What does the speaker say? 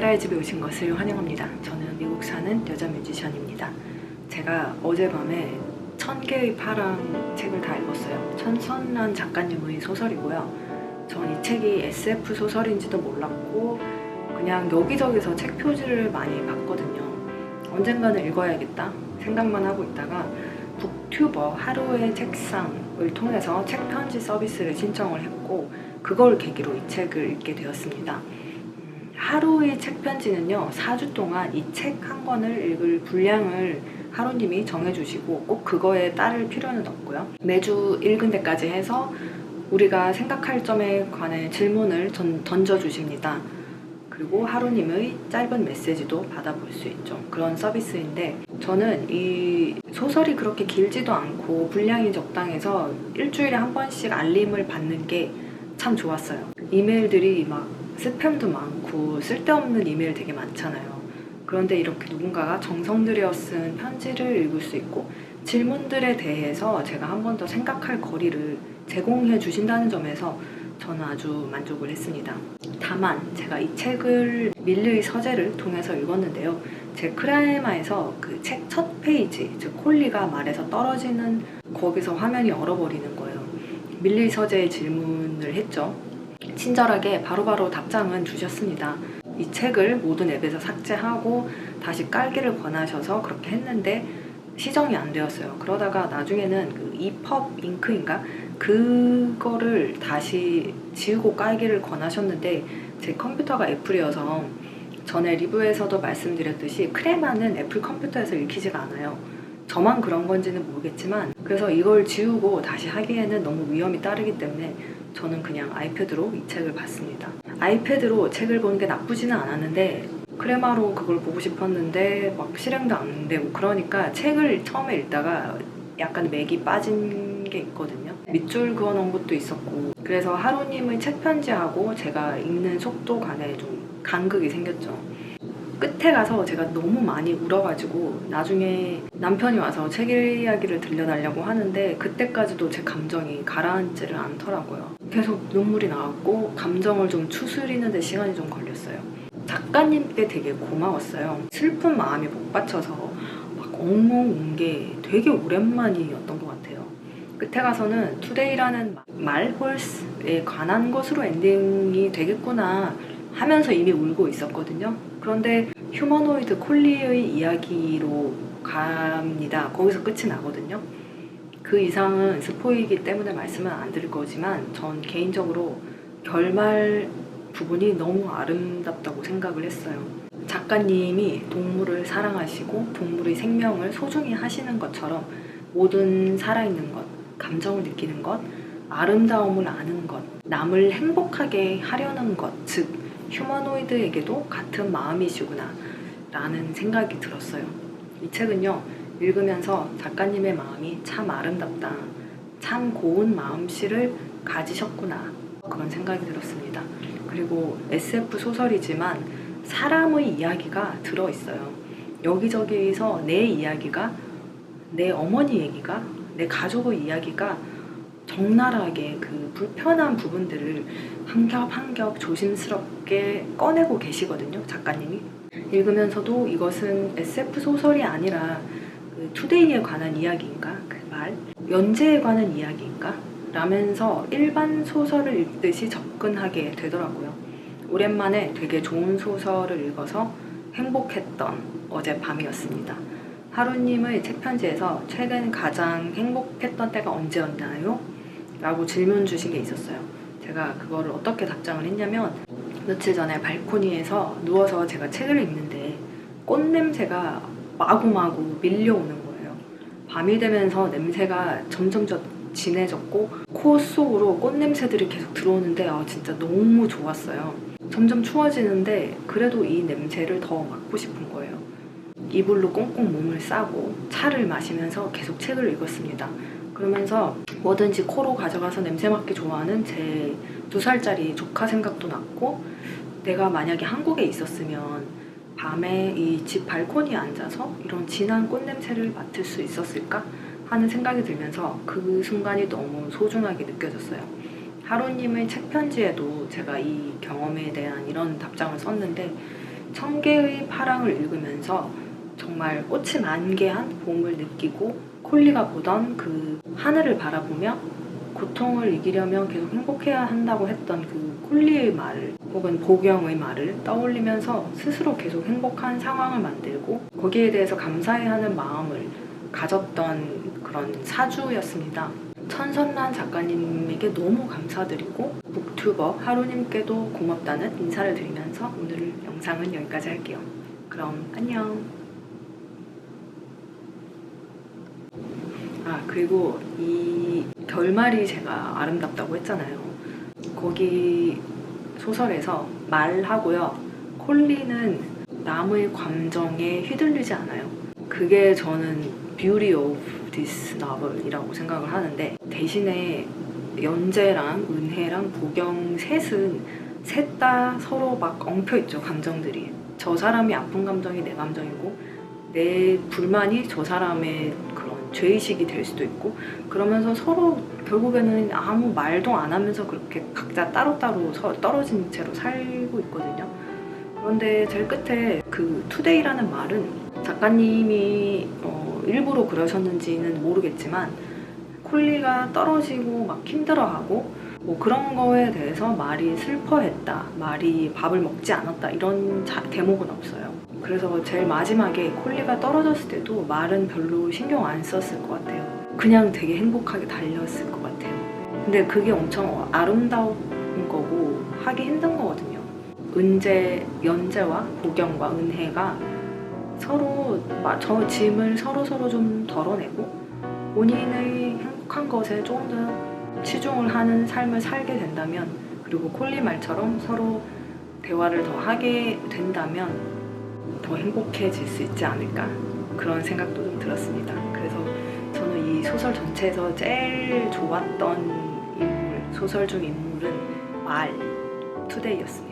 세라의 집에 오신 것을 환영합니다. 저는 미국 사는 여자 뮤지션입니다. 제가 어젯밤에 천 개의 파랑 책을 다 읽었어요. 천선란 작가님의 소설이고요. 전 이 책이 SF 소설인지도 몰랐고 그냥 여기저기서 책 표지를 많이 봤거든요. 언젠가는 읽어야겠다 생각만 하고 있다가 북튜버 하루의 책상을 통해서 책 편지 서비스를 신청을 했고 그걸 계기로 이 책을 읽게 되었습니다. 음, 하루의 책 편지는요, 4주 동안 이 책 한 권을 읽을 분량을 하루님이 정해주시고 꼭 그거에 따를 필요는 없고요. 매주 읽은 데까지 해서 우리가 생각할 점에 관해 질문을 전, 던져주십니다. 그리고 하루님의 짧은 메시지도 받아볼 수 있죠. 그런 서비스인데 저는 이 소설이 그렇게 길지도 않고 분량이 적당해서 일주일에 한 번씩 알림을 받는 게 참 좋았어요. 이메일들이 막 스팸도 많고 쓸데없는 이메일 되게 많잖아요. 그런데 이렇게 누군가가 정성 들여 쓴 편지를 읽을 수 있고 질문들에 대해서 제가 한 번 더 생각할 거리를 제공해 주신다는 점에서 저는 아주 만족을 했습니다. 다만 제가 이 책을 밀르의 서재를 통해서 읽었는데요. 제 크라이마에서 그 책 첫 페이지, 즉 콜리가 말에서 떨어지는 거기서 화면이 얼어버리는 거예요. 밀리 서재에 질문을 했죠. 친절하게 바로 바로 답장은 주셨습니다. 이 책을 모든 앱에서 삭제하고 다시 깔기를 권하셔서 그렇게 했는데 시정이 안 되었어요. 그러다가 나중에는 그 이펍 잉크인가 그거를 다시 지우고 깔기를 권하셨는데 제 컴퓨터가 애플이어서 전에 리뷰에서도 말씀드렸듯이 크레마는 애플 컴퓨터에서 읽히지가 않아요. 저만 그런 건지는 모르겠지만 그래서 이걸 지우고 다시 하기에는 너무 위험이 따르기 때문에 저는 그냥 아이패드로 이 책을 봤습니다. 아이패드로 책을 보는 게 나쁘지는 않았는데 크레마로 그걸 보고 싶었는데 막 실행도 안 되고 그러니까 책을 처음에 읽다가 약간 맥이 빠진 게 있거든요. 밑줄 그어 놓은 것도 있었고 그래서 하루님의 책 편지하고 제가 읽는 속도 간에 좀 간극이 생겼죠. 끝에 가서 제가 너무 많이 울어가지고 나중에 남편이 와서 책 이야기를 들려달라고 하는데 그때까지도 제 감정이 가라앉지를 않더라고요. 계속 눈물이 나왔고 감정을 좀 추스리는 데 시간이 좀 걸렸어요. 작가님께 되게 고마웠어요. 슬픈 마음이 복받쳐서 막 엉엉 운 게 되게 오랜만이었던 것 같아요. 끝에 가서는 투데이라는 말 홀스에 관한 것으로 엔딩이 되겠구나 하면서 이미 울고 있었거든요. 그런데 휴머노이드 콜리의 이야기로 갑니다. 거기서 끝이 나거든요. 그 이상은 스포이기 때문에 말씀은 안 드릴 거지만 전 개인적으로 결말 부분이 너무 아름답다고 생각을 했어요. 작가님이 동물을 사랑하시고 동물의 생명을 소중히 하시는 것처럼 모든 살아있는 것, 감정을 느끼는 것, 아름다움을 아는 것, 남을 행복하게 하려는 것, 즉 휴머노이드에게도 같은 마음이시구나 라는 생각이 들었어요. 이 책은요, 읽으면서 작가님의 마음이 참 아름답다. 참 고운 마음씨를 가지셨구나. 그런 생각이 들었습니다. 그리고 SF 소설이지만 사람의 이야기가 들어있어요. 여기저기에서 내 이야기가, 내 어머니 얘기가, 내 가족의 이야기가 적나라하게 그 불편한 부분들을 한 겹 한 겹 조심스럽게 꺼내고 계시거든요, 작가님이. 읽으면서도 이것은 SF 소설이 아니라 그 투데이에 관한 이야기인가? 그 말? 연재에 관한 이야기인가? 라면서 일반 소설을 읽듯이 접근하게 되더라고요. 오랜만에 되게 좋은 소설을 읽어서 행복했던 어젯밤이었습니다. 하루님의 책 편지에서 최근 가장 행복했던 때가 언제였나요? 라고 질문 주신 게 있었어요. 제가 그거를 어떻게 답장을 했냐면 며칠 전에 발코니에서 누워서 제가 책을 읽는데 꽃 냄새가 마구마구 밀려오는 거예요. 밤이 되면서 냄새가 점점 더 진해졌고 코 속으로 꽃 냄새들이 계속 들어오는데 아 진짜 너무 좋았어요. 점점 추워지는데 그래도 이 냄새를 더 맡고 싶은 거예요. 이불로 꽁꽁 몸을 싸고 차를 마시면서 계속 책을 읽었습니다. 그러면서 뭐든지 코로 가져가서 냄새 맡기 좋아하는 제 두 살짜리 조카 생각도 났고 내가 만약에 한국에 있었으면 밤에 이 집 발코니에 앉아서 이런 진한 꽃 냄새를 맡을 수 있었을까 하는 생각이 들면서 그 순간이 너무 소중하게 느껴졌어요. 하루님의 책 편지에도 제가 이 경험에 대한 이런 답장을 썼는데 천 개의 파랑을 읽으면서 정말 꽃이 만개한 봄을 느끼고 콜리가 보던 그 하늘을 바라보며 고통을 이기려면 계속 행복해야 한다고 했던 그 콜리의 말을 혹은 보경의 말을 떠올리면서 스스로 계속 행복한 상황을 만들고 거기에 대해서 감사해야 하는 마음을 가졌던 그런 사주였습니다. 천선란 작가님에게 너무 감사드리고 북튜버 하루님께도 고맙다는 인사를 드리면서 오늘 영상은 여기까지 할게요. 그럼 안녕. 아 그리고 이 결말이 제가 아름답다고 했잖아요. 거기 소설에서 말하고요. 콜리는 남의 감정에 휘둘리지 않아요. 그게 저는 beauty of this novel이라고 생각을 하는데 대신에 연재랑 은혜랑 보경 셋은 셋 다 서로 막 엉켜 있죠 감정들이. 저 사람이 아픈 감정이 내 감정이고 내 불만이 저 사람의 죄의식이 될 수도 있고 그러면서 서로 결국에는 아무 말도 안 하면서 그렇게 각자 따로따로 서- 떨어진 채로 살고 있거든요. 그런데 제일 끝에 그 투데이라는 말은 작가님이 어, 일부러 그러셨는지는 모르겠지만 콜리가 떨어지고 막 힘들어하고 뭐 그런 거에 대해서 말이 슬퍼했다, 말이 밥을 먹지 않았다 이런 자- 대목은 없어요. 그래서 제일 마지막에 콜리가 떨어졌을 때도 말은 별로 신경 안 썼을 것 같아요. 그냥 되게 행복하게 달렸을 것 같아요. 근데 그게 엄청 아름다운 거고 하기 힘든 거거든요. 은재, 연재와 보경과 은혜가 서로 마- 저 짐을 서로 서로 좀 덜어내고 본인의 행복한 것에 조금 더 치중을 하는 삶을 살게 된다면 그리고 콜리 말처럼 서로 대화를 더 하게 된다면 더 행복해질 수 있지 않을까 그런 생각도 좀 들었습니다. 그래서 저는 이 소설 전체에서 제일 좋았던 인물, 소설 중 인물은 말, 투데이였습니다.